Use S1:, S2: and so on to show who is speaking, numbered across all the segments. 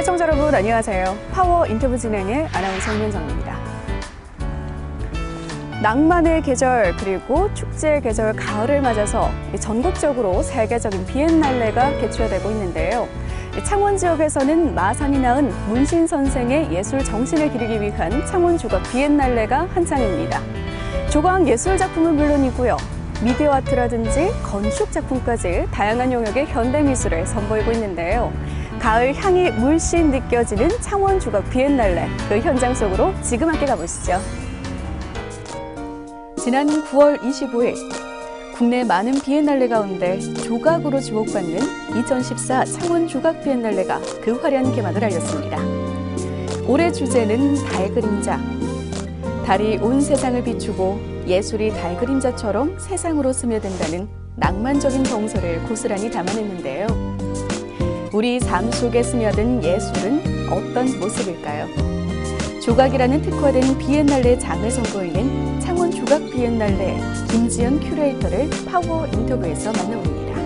S1: 시청자 여러분 안녕하세요. 파워 인터뷰 진행의 아나운서 임현정입니다. 낭만의 계절 그리고 축제의 계절 가을을 맞아서 전국적으로 세계적인 비엔날레가 개최되고 있는데요. 창원 지역에서는 마산이 낳은 문신 선생의 예술 정신을 기리기 위한 창원 조각 비엔날레가 한창입니다. 조각 예술 작품은 물론이고요. 미디어 아트라든지 건축 작품까지 다양한 영역의 현대 미술을 선보이고 있는데요. 가을 향이 물씬 느껴지는 창원 조각 비엔날레 그 현장 속으로 지금 함께 가보시죠. 지난 9월 25일 국내 많은 비엔날레 가운데 조각으로 주목받는 2014 창원 조각 비엔날레가 그 화려한 개막을 알렸습니다. 올해 주제는 달 그림자. 달이 온 세상을 비추고 예술이 달 그림자처럼 세상으로 스며든다는 낭만적인 정서를 고스란히 담아냈는데요. 우리 삶 속에 스며든 예술은 어떤 모습일까요? 조각이라는 특화된 비엔날레 장을 선보이는 창원 조각 비엔날레 김지연 큐레이터를 파워 인터뷰에서 만나봅니다.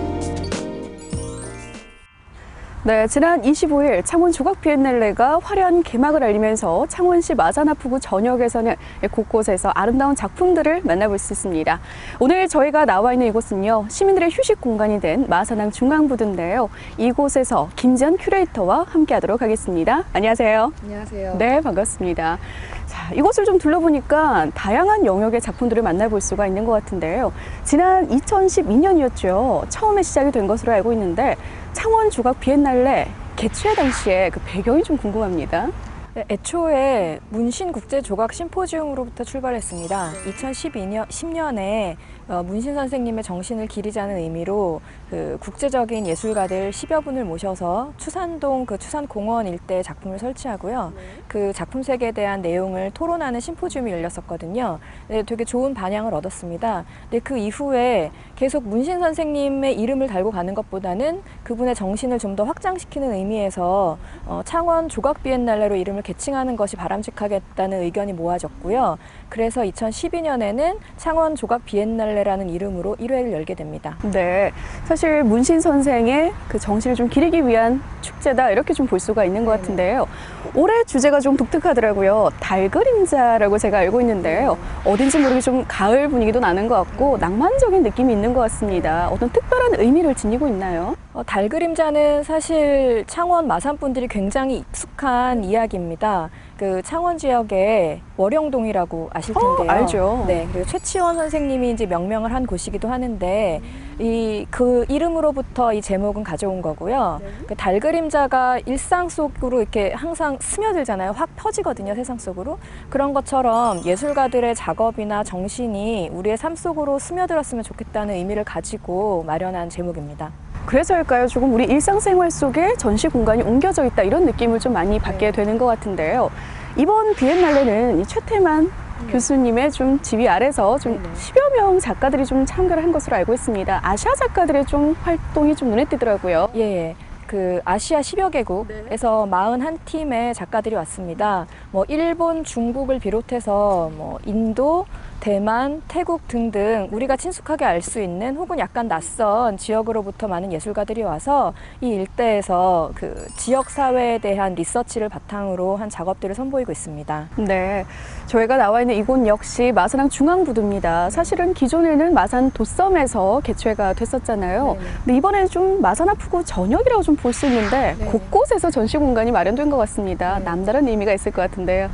S1: 네, 지난 25일 창원 조각 비엔날레가 화려한 개막을 알리면서 창원시 마산아프구 전역에서는 곳곳에서 아름다운 작품들을 만나볼 수 있습니다. 오늘 저희가 나와 있는 이곳은요, 시민들의 휴식 공간이 된 마산항 중앙부두인데요. 이곳에서 김지연 큐레이터와 함께 하도록 하겠습니다. 안녕하세요.
S2: 안녕하세요.
S1: 네, 반갑습니다. 자, 이곳을 좀 둘러보니까 다양한 영역의 작품들을 만나볼 수가 있는 것 같은데요. 지난 2012년이었죠. 처음에 시작이 된 것으로 알고 있는데 창원 조각 비엔날레 개최 당시에 그 배경이 좀 궁금합니다.
S2: 네, 애초에 문신 국제 조각 심포지움으로부터 출발했습니다. 2012년 10년에 어, 문신 선생님의 정신을 기리자는 의미로 그 국제적인 예술가들 10여 분을 모셔서 추산동 그 추산공원 일대 작품을 설치하고요. 그 작품 세계에 대한 내용을 토론하는 심포지움이 열렸었거든요. 네, 되게 좋은 반향을 얻었습니다. 근데 그 이후에 계속 문신 선생님의 이름을 달고 가는 것보다는 그분의 정신을 좀 더 확장시키는 의미에서 어, 창원 조각 비엔날레로 이름을 개칭하는 것이 바람직하겠다는 의견이 모아졌고요. 그래서 2012년에는 창원 조각 비엔날레라는 이름으로 1회를 열게 됩니다.
S1: 네, 사실 문신 선생의 그 정신을 좀 기리기 위한 축제다 이렇게 좀 볼 수가 있는 것. 같은데요. 올해 주제가 좀 독특하더라고요. 달 그림자라고 제가 알고 있는데요. 어딘지 모르게 좀 가을 분위기도 나는 것 같고 낭만적인 느낌이 있는 것 같습니다. 어떤 특별한 의미를 지니고 있나요?
S2: 어, 달 그림자는 사실 창원 마산 분들이 굉장히 익숙한 이야기입니다. 그 창원 지역의 월영동이라고 아실 텐데요.
S1: 어, 알죠.
S2: 네, 그리고 최치원 선생님이 이제 명명을 한 곳이기도 하는데 이 그 이름으로부터 이 제목은 가져온 거고요. 그달 그림자가 일상 속으로 이렇게 항상 스며들잖아요. 확 퍼지거든요, 세상 속으로. 그런 것처럼 예술가들의 작업이나 정신이 우리의 삶 속으로 스며들었으면 좋겠다는 의미를 가지고 마련한 제목입니다.
S1: 그래서일까요? 조금 우리 일상생활 속에 전시 공간이 옮겨져 있다 이런 느낌을 좀 많이 받게
S2: 네.
S1: 되는 것 같은데요. 이번 비엔날레는 이 최태만 교수님의 좀 지휘 아래서 좀
S2: 음. 네네.
S1: 10여 명 작가들이 좀 참가를 한 것으로 알고 있습니다. 아시아 작가들의 좀 활동이 좀 눈에 띄더라고요.
S2: 예, 예. 그 아시아 10여 개국에서 41팀의 작가들이 왔습니다. 뭐 일본, 중국을 비롯해서 뭐 인도, 대만, 태국 등등 우리가 친숙하게 알 수 있는 혹은 약간 낯선 지역으로부터 많은 예술가들이 와서 이 일대에서 그 지역 사회에 대한 리서치를 바탕으로 한 작업들을 선보이고 있습니다.
S1: 네. 저희가 나와 있는 이곳 역시 마산항 중앙부두입니다. 사실은 기존에는 마산 도섬에서 개최가 됐었잖아요.
S2: 네네.
S1: 근데 이번에는 좀 마산 아프구 전역이라고 좀 볼 수 있는데
S2: 네.
S1: 곳곳에서 전시 공간이 마련된 것 같습니다.
S2: 네.
S1: 남다른 의미가 있을 것 같은데요.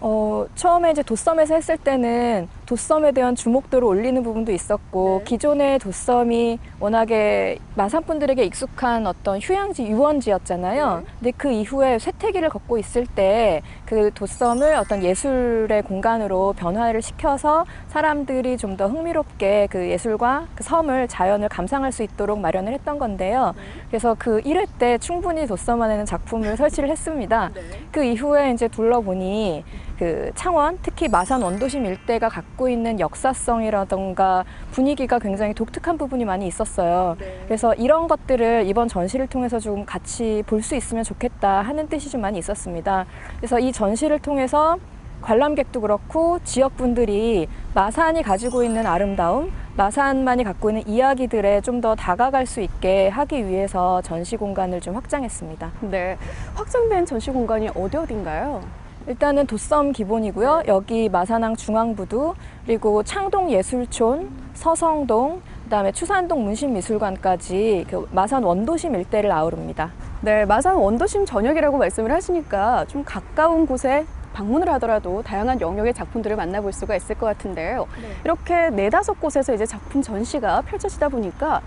S2: 어, 처음에 이제 도섬에서 했을 때는 도섬에 대한 주목도를 올리는 부분도 있었고
S1: 네.
S2: 기존의 도섬이 워낙에 마산 분들에게 익숙한 어떤 휴양지 유원지였잖아요.
S1: 네.
S2: 근데 그 이후에 쇠퇴기를 걷고 있을 때 그 도섬을 어떤 예술의 공간으로 변화를 시켜서 사람들이 좀 더 흥미롭게 그 예술과 그 섬을 자연을 감상할 수 있도록 마련을 했던 건데요. 그래서 그 1회 때 충분히 도섬 안에는 작품을 설치를 했습니다. 그 이후에 이제 둘러보니 그 창원 특히 마산 원도심 일대가 갖고 있는 역사성이라던가 분위기가 굉장히 독특한 부분이 많이 있었어요. 그래서 이런 것들을 이번 전시를 통해서 좀 같이 볼 수 있으면 좋겠다 하는 뜻이 좀 많이 있었습니다. 그래서 이 전시를 통해서 관람객도 그렇고 지역 분들이 마산이 가지고 있는 아름다움, 마산만이 갖고 있는 이야기들에 좀 더 다가갈 수 있게 하기 위해서 전시 공간을 좀 확장했습니다.
S1: 네. 확장된 전시 공간이 어디 어딘가요?
S2: 일단은 도섬 기본이고요. 여기 마산항 중앙부두 그리고 창동 예술촌, 서성동, 그다음에 추산동 문신미술관까지 그 마산 원도심 일대를 아우릅니다.
S1: 네, 마산 원도심 전역이라고 말씀을 하시니까 좀 가까운 곳에 방문을 하더라도 다양한 영역의 작품들을 만나볼 수가 있을 것 같은데요. 이렇게 네다섯 곳에서 이제 작품 전시가 펼쳐지다 보니까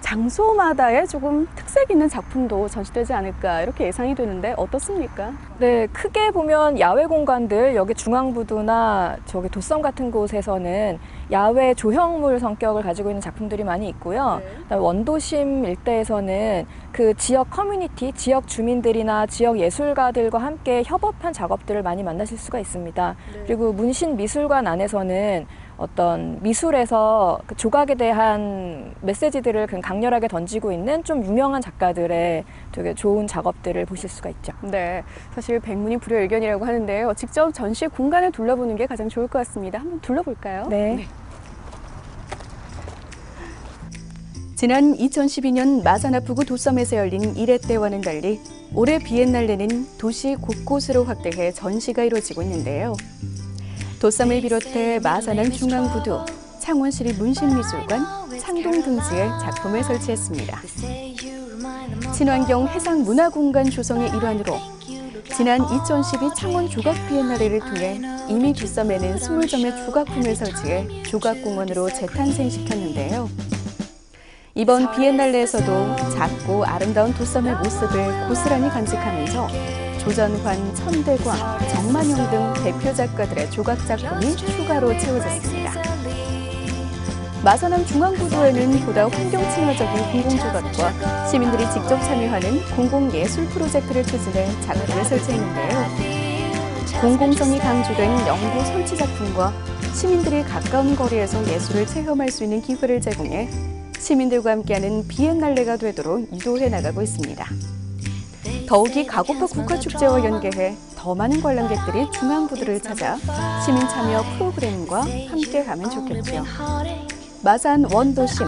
S1: 장소마다의 조금 특색 있는 작품도 전시되지 않을까 이렇게 예상이 되는데 어떻습니까?
S2: 네, 크게 보면 야외 공간들 여기 중앙부두나 저기 도섬 같은 곳에서는 야외 조형물 성격을 가지고 있는 작품들이 많이 있고요. 그다음에 원도심 일대에서는 그 지역 커뮤니티, 지역 주민들이나 지역 예술가들과 함께 협업한 작업들을 많이 만나실 수가 있습니다. 그리고 문신 미술관 안에서는 어떤 미술에서 그 조각에 대한 메시지들을 강렬하게 던지고 있는 좀 유명한 작가들의 되게 좋은 작업들을 보실 수가 있죠.
S1: 네, 사실 백문이 불여일견이라고 하는데요. 직접 전시 공간을 둘러보는 게 가장 좋을 것 같습니다. 한번 둘러볼까요?
S2: 네.
S1: 지난 2012년 마산 아프구 도섬에서 열린 이례 때와는 달리 올해 비엔날레는 도시 곳곳으로 확대해 전시가 이루어지고 있는데요. 도섬을 비롯해 마산항 중앙부두, 창원시립 문신미술관, 창동 등지에 작품을 설치했습니다. 친환경 해상 문화공간 조성의 일환으로 지난 2012 창원 조각 비엔나레를 통해 이미 도섬에는 20점의 조각품을 설치해 조각공원으로 재탄생시켰는데요. 이번 비엔날레에서도 작고 아름다운 도섬의 모습을 고스란히 간직하면서 조전환, 천대광, 정만용 등 대표 작가들의 조각 작품이 추가로 채워졌습니다. 마산항 중앙부두에는 보다 환경 친화적인 공공조각과 시민들이 직접 참여하는 공공예술 프로젝트를 추진해 작품을 설치했는데요. 공공성이 강조된 연구 설치 작품과 시민들이 가까운 거리에서 예술을 체험할 수 있는 기회를 제공해 시민들과 함께하는 비엔날레가 되도록 유도해 나가고 있습니다. 더욱이 가고파 국화축제와 연계해 더 많은 관람객들이 중앙부두를 찾아 시민 참여 프로그램과 함께 가면 좋겠죠. 마산 원도심,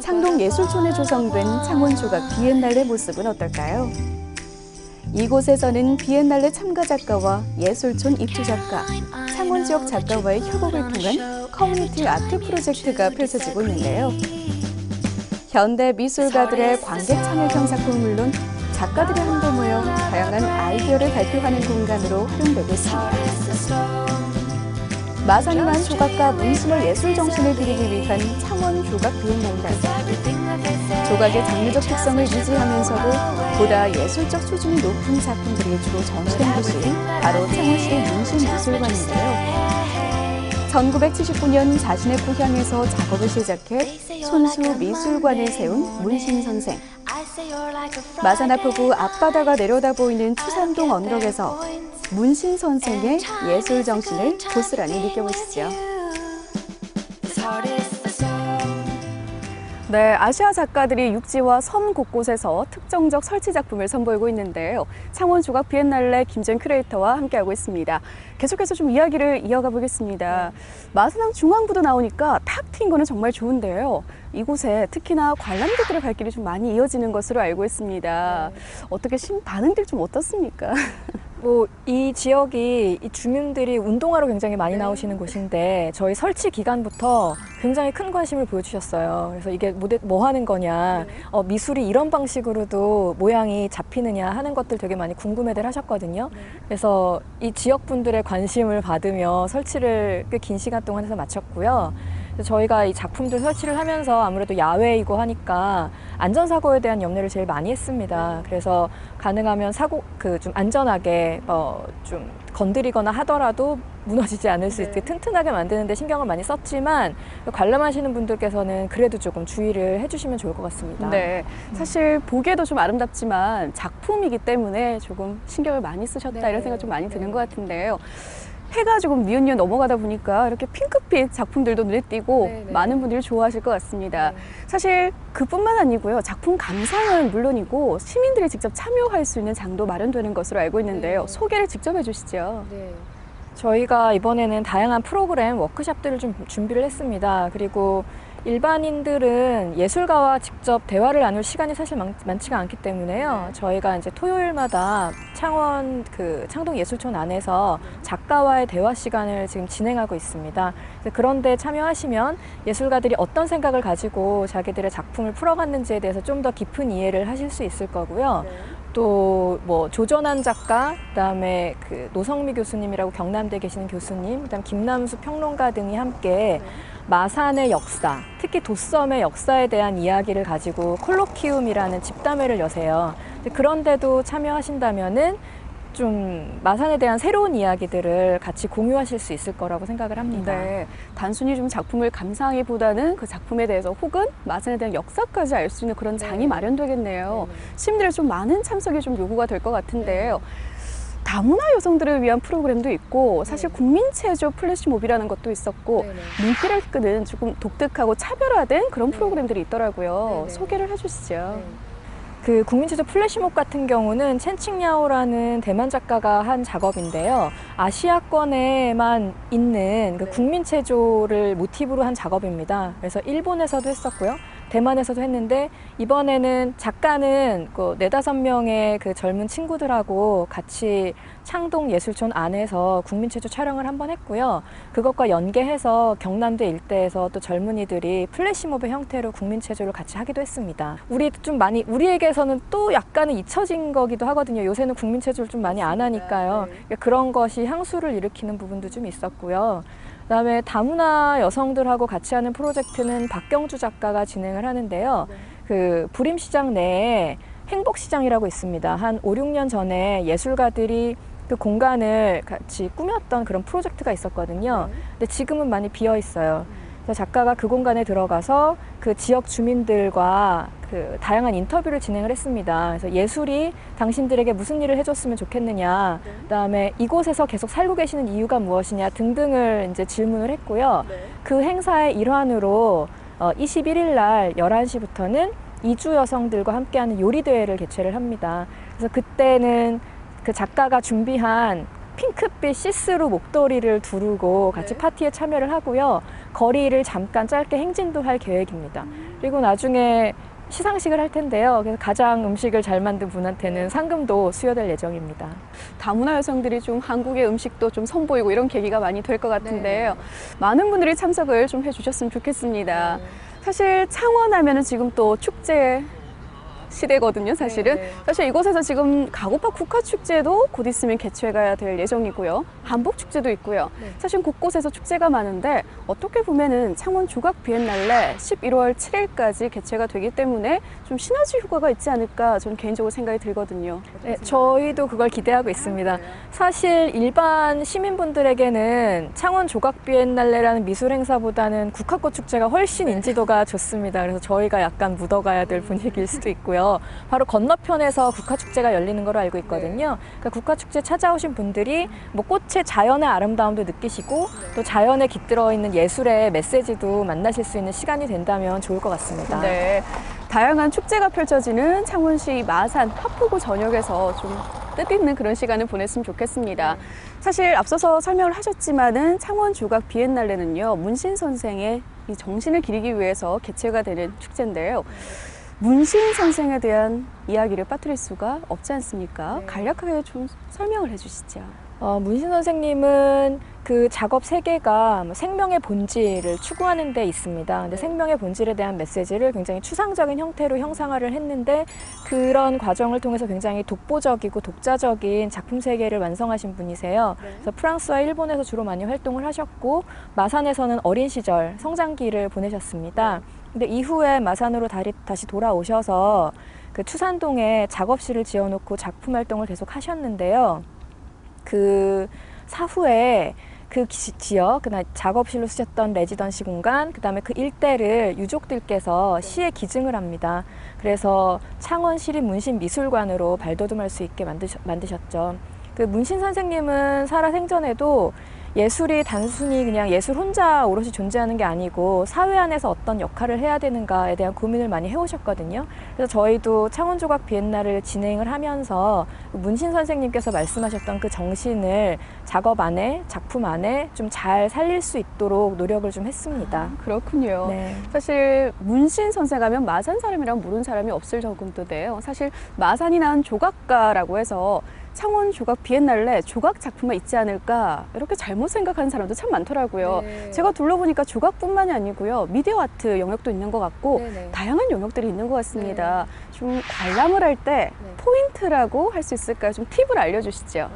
S1: 창동 예술촌에 조성된 창원조각 비엔날레 모습은 어떨까요? 이곳에서는 비엔날레 참가 작가와 예술촌 입주 작가, 창원 지역 작가와의 협업을 통한 커뮤니티 아트 프로젝트가 펼쳐지고 있는데요. 현대 미술가들의 관객 참여형 작품은 물론 작가들이 한데 모여 다양한 아이디어를 발표하는 공간으로 활용되고 있습니다. 마산만 조각과 문신의 예술 정신을 기리기 위한 창원 조각 비엔날레. 조각의 장르적 특성을 유지하면서도 보다 예술적 수준이 높은 작품들이 주로 전시된 곳이 바로 창원시의 문신미술관인데요. 1979년 자신의 고향에서 작업을 시작해 손수 미술관을 세운 문신 선생. 마산 아프구 앞바다가 내려다 보이는 추산동 언덕에서 문신 선생의 예술 정신을 고스란히 느껴보시죠. 네, 아시아 작가들이 육지와 섬 곳곳에서 특정적 설치 작품을 선보이고 있는데요. 창원 조각 비엔날레 김정 큐레이터와 함께하고 있습니다. 계속해서 좀 이야기를 이어가 보겠습니다. 마산항 중앙부도 나오니까 탁 트인 거는 정말 좋은데요. 이곳에 특히나 관람객들의 발길이 좀 많이 이어지는 것으로 알고 있습니다. 어떻게 심 반응들 좀 어떻습니까?
S2: 뭐 이 지역이 이 주민들이 운동하러 굉장히 많이 나오시는 곳인데 저희 설치 기간부터 굉장히 큰 관심을 보여주셨어요. 그래서 이게 뭐, 뭐 하는 거냐, 어, 미술이 이런 방식으로도 모양이 잡히느냐 하는 것들 되게 많이 궁금해들 하셨거든요. 그래서 이 지역 분들의 관심을 받으며 설치를 꽤 긴 시간 동안 해서 마쳤고요. 저희가 이 작품들 설치를 하면서 아무래도 야외이고 하니까 안전사고에 대한 염려를 제일 많이 했습니다. 그래서 가능하면 사고 그 좀 안전하게 어좀 건드리거나 하더라도 무너지지 않을 수 있게 튼튼하게 만드는데 신경을 많이 썼지만 관람하시는 분들께서는 그래도 조금 주의를 해주시면 좋을 것 같습니다.
S1: 네, 사실 보기에도 좀 아름답지만 작품이기 때문에 조금 신경을 많이 쓰셨다
S2: 네.
S1: 이런 생각 좀 많이 드는 것 같은데요. 해가 조금 뉘엿뉘엿 넘어가다 보니까 이렇게 핑크빛 작품들도 눈에 띄고
S2: 네, 네.
S1: 많은 분들이 좋아하실 것 같습니다. 사실 그뿐만 아니고요. 작품 감상은 물론이고 시민들이 직접 참여할 수 있는 장도 마련되는 것으로 알고 있는데요.
S2: 네.
S1: 소개를 직접 해주시죠.
S2: 저희가 이번에는 다양한 프로그램 워크샵들을 좀 준비를 했습니다. 그리고 일반인들은 예술가와 직접 대화를 나눌 시간이 사실 많, 많지가 않기 때문에요. 저희가 이제 토요일마다 창원 그 창동예술촌 안에서 작가와의 대화 시간을 지금 진행하고 있습니다. 그런데 참여하시면 예술가들이 어떤 생각을 가지고 자기들의 작품을 풀어갔는지에 대해서 좀 더 깊은 이해를 하실 수 있을 거고요. 또 뭐 조전한 작가, 그다음에 그 노성미 교수님이라고 경남대 계시는 교수님, 그다음 김남수 평론가 등이 함께 마산의 역사, 특히 도섬의 역사에 대한 이야기를 가지고 콜로키움이라는 집담회를 여세요. 그런데도 참여하신다면은 좀 마산에 대한 새로운 이야기들을 같이 공유하실 수 있을 거라고 생각을 합니다.
S1: 네, 단순히 좀 작품을 감상하기보다는 그 작품에 대해서 혹은 마산에 대한 역사까지 알 수 있는 그런 장이
S2: 네.
S1: 마련되겠네요. 시민들의 좀 많은 참석이 좀 요구가 될 것 같은데요. 다문화 여성들을 위한 프로그램도 있고 사실
S2: 네.
S1: 국민체조 플래시몹이라는 것도 있었고 눈길을 끄는 조금 독특하고 차별화된 그런 프로그램들이 있더라고요.
S2: 네, 네.
S1: 소개를 해주시죠.
S2: 그 국민체조 플래시몹 같은 경우는 첸칭야오라는 대만 작가가 한 작업인데요. 아시아권에만 있는 그 국민체조를 모티브로 한 작업입니다. 그래서 일본에서도 했었고요. 대만에서도 했는데 이번에는 작가는 그 네다섯 명의 그 젊은 친구들하고 같이 창동 예술촌 안에서 국민체조 촬영을 한번 했고요. 그것과 연계해서 경남대 일대에서 또 젊은이들이 플래시몹의 형태로 국민체조를 같이 하기도 했습니다. 우리 좀 많이 우리에게서는 또 약간은 잊혀진 거기도 하거든요. 요새는 국민체조를 좀 많이 안 하니까요. 그러니까 그런 것이 향수를 일으키는 부분도 좀 있었고요. 그다음에 다문화 여성들하고 같이 하는 프로젝트는 박경주 작가가 진행을 하는데요. 그 부림시장 내에 행복시장이라고 있습니다. 한 5, 6년 전에 예술가들이 그 공간을 같이 꾸몄던 그런 프로젝트가 있었거든요. 근데 지금은 많이 비어 있어요. 작가가 그 공간에 들어가서 그 지역 주민들과 그 다양한 인터뷰를 진행을 했습니다. 그래서 예술이 당신들에게 무슨 일을 해줬으면 좋겠느냐, 그다음에 이곳에서 계속 살고 계시는 이유가 무엇이냐 등등을 이제 질문을 했고요. 그 행사의 일환으로 어, 21일 날 11시부터는 이주 여성들과 함께하는 요리 대회를 개최를 합니다. 그래서 그때는 그 작가가 준비한 핑크빛 시스루 목도리를 두르고 같이 파티에 참여를 하고요. 거리를 잠깐 짧게 행진도 할 계획입니다. 그리고 나중에 시상식을 할 텐데요. 그래서 가장 음식을 잘 만든 분한테는 상금도 수여될 예정입니다.
S1: 다문화 여성들이 좀 한국의 음식도 좀 선보이고 이런 계기가 많이 될 것 같은데요. 많은 분들이 참석을 좀 해주셨으면 좋겠습니다. 사실 창원하면은 지금 또 축제 시대거든요, 사실은.
S2: 네, 네.
S1: 사실 이곳에서 지금 가고파 국화축제도 곧 있으면 개최가 될 예정이고요. 한복축제도 있고요.
S2: 네.
S1: 사실 곳곳에서 축제가 많은데 어떻게 보면은 창원 조각 비엔날레 11월 7일까지 개최가 되기 때문에 좀 시너지 효과가 있지 않을까 저는 개인적으로 생각이 들거든요.
S2: 네, 저희도 그걸 기대하고 있습니다. 사실 일반 시민분들에게는 창원 조각 비엔날레라는 미술 행사보다는 국화꽃 축제가 훨씬 인지도가 좋습니다. 그래서 저희가 약간 묻어가야 될 분위기일 수도 있고요. 바로 건너편에서 국화 축제가 열리는 걸로 알고 있거든요. 그러니까 국화 축제 찾아오신 분들이 뭐 꽃의 자연의 아름다움도 느끼시고 또 자연에 깃들어 있는 예술의 메시지도 만나실 수 있는 시간이 된다면 좋을 것 같습니다.
S1: 네. 다양한 축제가 펼쳐지는 창원시 마산 하포구 전역에서 좀 뜻있는 그런 시간을 보냈으면 좋겠습니다. 사실 앞서서 설명을 하셨지만은 창원 조각 비엔날레는요 문신 선생의 이 정신을 기리기 위해서 개최가 되는 축제인데요. 문신 선생에 대한 이야기를 빠뜨릴 수가 없지 않습니까?
S2: 네.
S1: 간략하게 좀 설명을 해주시죠.
S2: 어, 문신 선생님은 그 작업 세계가 뭐 생명의 본질을 추구하는 데 있습니다. 근데 생명의 본질에 대한 메시지를 굉장히 추상적인 형태로 형상화를 했는데 그런 과정을 통해서 굉장히 독보적이고 독자적인 작품 세계를 완성하신 분이세요. 그래서 프랑스와 일본에서 주로 많이 활동을 하셨고 마산에서는 어린 시절 성장기를 보내셨습니다. 근데 이후에 마산으로 다시 돌아오셔서 그 추산동에 작업실을 지어놓고 작품 활동을 계속 하셨는데요. 그 사후에 그 기- 지역, 그날 작업실로 쓰셨던 레지던시 공간, 그 다음에 그 일대를 유족들께서 시에 기증을 합니다. 그래서 창원 시립 문신 미술관으로 발돋움할 수 있게 만드셨, 만드셨죠. 그 문신 선생님은 살아 생전에도 예술이 단순히 그냥 예술 혼자 오롯이 존재하는 게 아니고 사회 안에서 어떤 역할을 해야 되는가에 대한 고민을 많이 해오셨거든요. 그래서 저희도 창원조각 비엔나를 진행을 하면서 문신 선생님께서 말씀하셨던 그 정신을 작업 안에 작품 안에 좀 잘 살릴 수 있도록 노력을 좀 했습니다.
S1: 그렇군요.
S2: 네.
S1: 사실 문신 선생 하면 마산 사람이랑 모르는 사람이 없을 정도인데요. 사실 마산이 난 조각가라고 해서 창원 조각 비엔날레 조각 작품만 있지 않을까 이렇게 잘못 생각하는 사람도 참 많더라고요.
S2: 네.
S1: 제가 둘러보니까 조각뿐만이 아니고요. 미디어 아트 영역도 있는 것 같고
S2: 네네.
S1: 다양한 영역들이 있는 것 같습니다. 좀 관람을 할때
S2: 네.
S1: 포인트라고 할 수 있을까요? 좀 팁을 알려주시죠.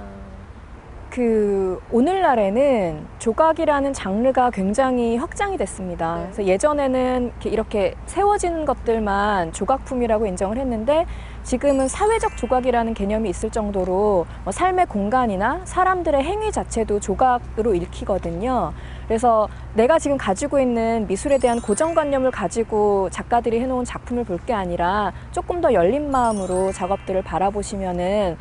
S2: 그 오늘날에는 조각이라는 장르가 굉장히 확장이 됐습니다.
S1: 네.
S2: 그래서 예전에는 이렇게, 이렇게 세워진 것들만 조각품이라고 인정을 했는데 지금은 사회적 조각이라는 개념이 있을 정도로 뭐 삶의 공간이나 사람들의 행위 자체도 조각으로 읽히거든요. 그래서 내가 지금 가지고 있는 미술에 대한 고정관념을 가지고 작가들이 해놓은 작품을 볼 게 아니라 조금 더 열린 마음으로 작업들을 바라보시면은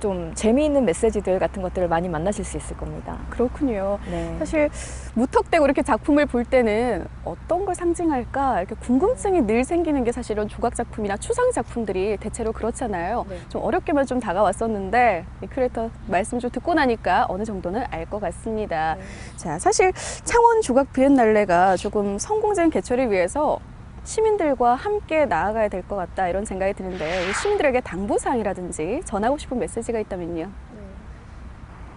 S2: 좀 재미있는 메시지들 같은 것들을 많이 만나실 수 있을 겁니다.
S1: 그렇군요.
S2: 네.
S1: 사실 무턱대고 이렇게 작품을 볼 때는 어떤 걸 상징할까 이렇게 궁금증이 늘 생기는 게 사실은 조각 작품이나 추상 작품들이 대체로 그렇잖아요.
S2: 네.
S1: 좀 어렵게만 좀 다가왔었는데 이 크리에이터 말씀 좀 듣고 나니까 어느 정도는 알 것 같습니다. 자, 사실 창원 조각 비엔날레가 조금 성공적인 개최를 위해서 시민들과 함께 나아가야 될 것 같다 이런 생각이 드는데 시민들에게 당부사항이라든지 전하고 싶은 메시지가 있다면요.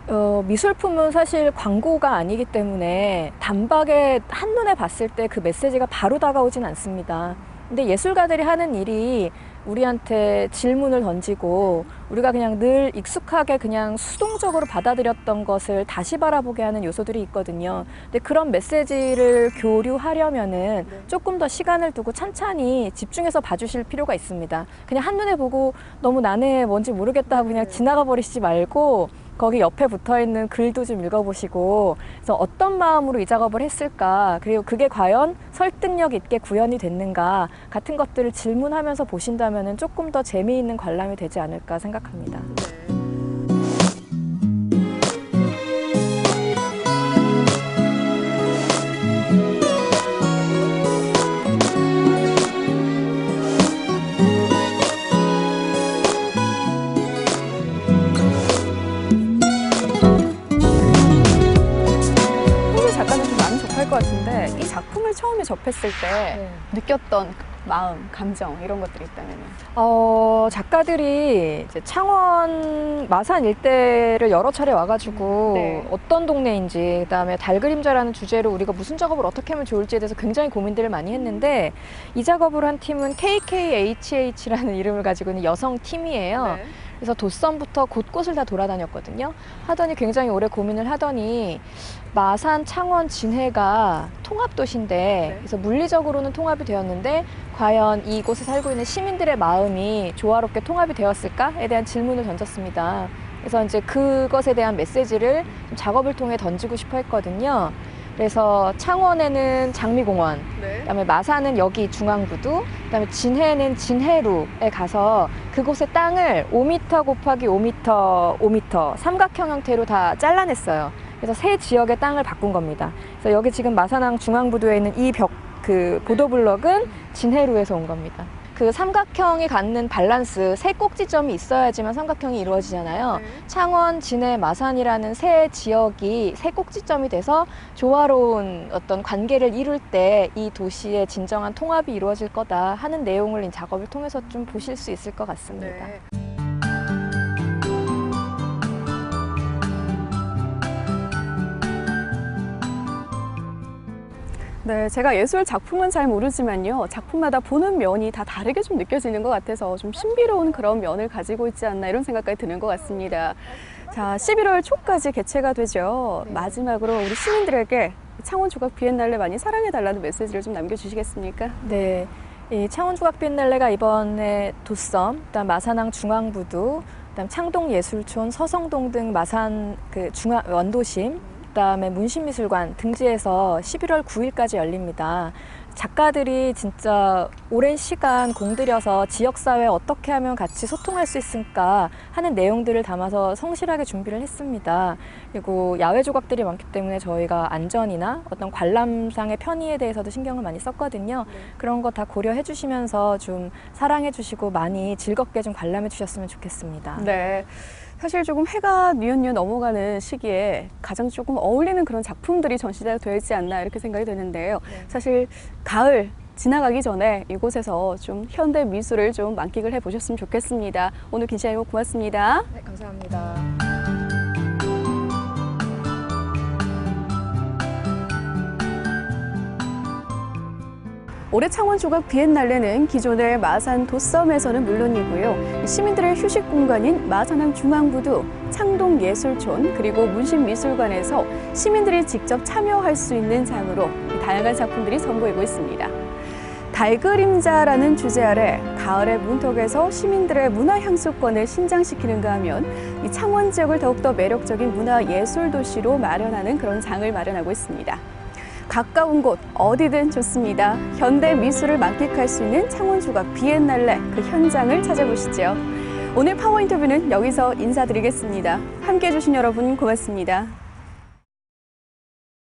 S2: 어, 미술품은 사실 광고가 아니기 때문에 단박에 한눈에 봤을 때 그 메시지가 바로 다가오진 않습니다. 근데 예술가들이 하는 일이 우리한테 질문을 던지고 우리가 그냥 늘 익숙하게 그냥 수동적으로 받아들였던 것을 다시 바라보게 하는 요소들이 있거든요. 근데 그런 메시지를 교류하려면은 조금 더 시간을 두고 찬찬히 집중해서 봐주실 필요가 있습니다. 그냥 한눈에 보고 너무 난해 뭔지 모르겠다 하고 그냥 지나가 버리시지 말고 거기 옆에 붙어 있는 글도 좀 읽어보시고 그래서 어떤 마음으로 이 작업을 했을까 그리고 그게 과연 설득력 있게 구현이 됐는가 같은 것들을 질문하면서 보신다면 조금 더 재미있는 관람이 되지 않을까 생각합니다.
S1: 했을 때 느꼈던 마음, 감정 이런 것들이 있다면
S2: 어, 작가들이 이제 창원 마산 일대를 여러 차례 와가지고
S1: 네.
S2: 어떤 동네인지 그다음에 달 그림자라는 주제로 우리가 무슨 작업을 어떻게 하면 좋을지에 대해서 굉장히 고민들을 많이 했는데 이 작업을 한 팀은 KKHH라는 이름을 가지고 있는 여성 팀이에요.
S1: 네.
S2: 그래서 도섬부터 곳곳을 다 돌아다녔거든요. 하더니 굉장히 오래 고민을 하더니 마산, 창원, 진해가 통합 도시인데
S1: 네.
S2: 그래서 물리적으로는 통합이 되었는데 과연 이곳에 살고 있는 시민들의 마음이 조화롭게 통합이 되었을까에 대한 질문을 던졌습니다. 그래서 이제 그것에 대한 메시지를 좀 작업을 통해 던지고 싶어 했거든요. 그래서 창원에는 장미공원,
S1: 네.
S2: 그다음에 마산은 여기 중앙부두, 그다음에 진해는 진해루에 가서 그곳의 땅을 5m 곱하기 5m, 5m 삼각형 형태로 다 잘라냈어요. 그래서 세 지역의 땅을 바꾼 겁니다. 그래서 여기 지금 마산항 중앙부두에 있는 이 벽 그 보도블럭은 진해루에서 온 겁니다. 그 삼각형이 갖는 밸런스 세 꼭지점이 있어야지만 삼각형이 이루어지잖아요. 창원, 진해, 마산이라는 세 지역이 세 꼭지점이 돼서 조화로운 어떤 관계를 이룰 때 이 도시의 진정한 통합이 이루어질 거다 하는 내용을 이 작업을 통해서 좀 보실 수 있을 것 같습니다.
S1: 네. 네, 제가 예술 작품은 잘 모르지만요. 작품마다 보는 면이 다 다르게 좀 느껴지는 것 같아서 좀 신비로운 그런 면을 가지고 있지 않나 이런 생각까지 드는 것 같습니다. 자, 11월 초까지 개최가 되죠. 마지막으로 우리 시민들에게 창원 조각 비엔날레 많이 사랑해달라는 메시지를 좀 남겨주시겠습니까?
S2: 네. 이 창원 조각 비엔날레가 이번에 도섬, 그다음 마산항 중앙부두, 그다음 창동 예술촌, 서성동 등 마산 그 중앙 원도심, 그다음에 문신미술관 등지에서 11월 9일까지 열립니다. 작가들이 진짜 오랜 시간 공들여서 지역사회 어떻게 하면 같이 소통할 수 있을까 하는 내용들을 담아서 성실하게 준비를 했습니다. 그리고 야외 조각들이 많기 때문에 저희가 안전이나 어떤 관람상의 편의에 대해서도 신경을 많이 썼거든요. 그런 거 다 고려해 주시면서 좀 사랑해 주시고 많이 즐겁게 좀 관람해 주셨으면 좋겠습니다.
S1: 네. 사실 조금 해가 뉘엿뉘엿 넘어가는 시기에 가장 조금 어울리는 그런 작품들이 전시가 되지 않나 이렇게 생각이 되는데요.
S2: 네.
S1: 사실 가을 지나가기 전에 이곳에서 좀 현대 미술을 좀 만끽을 해 보셨으면 좋겠습니다. 오늘 긴 시간 고맙습니다.
S2: 네, 감사합니다.
S1: 올해 창원 조각 비엔날레는 기존의 마산 도섬에서는 물론이고요. 시민들의 휴식 공간인 마산항 중앙부두, 창동 예술촌 그리고 문신미술관에서 시민들이 직접 참여할 수 있는 장으로 다양한 작품들이 선보이고 있습니다. 달 그림자라는 주제 아래 가을의 문턱에서 시민들의 문화 향수권을 신장시키는가 하면 이 창원 지역을 더욱더 매력적인 문화 예술 도시로 마련하는 그런 장을 마련하고 있습니다. 가까운 곳 어디든 좋습니다. 현대 미술을 만끽할 수 있는 창원 조각 비엔날레 그 현장을 찾아보시죠. 오늘 파워 인터뷰는 여기서 인사드리겠습니다. 함께 해 주신 여러분 고맙습니다.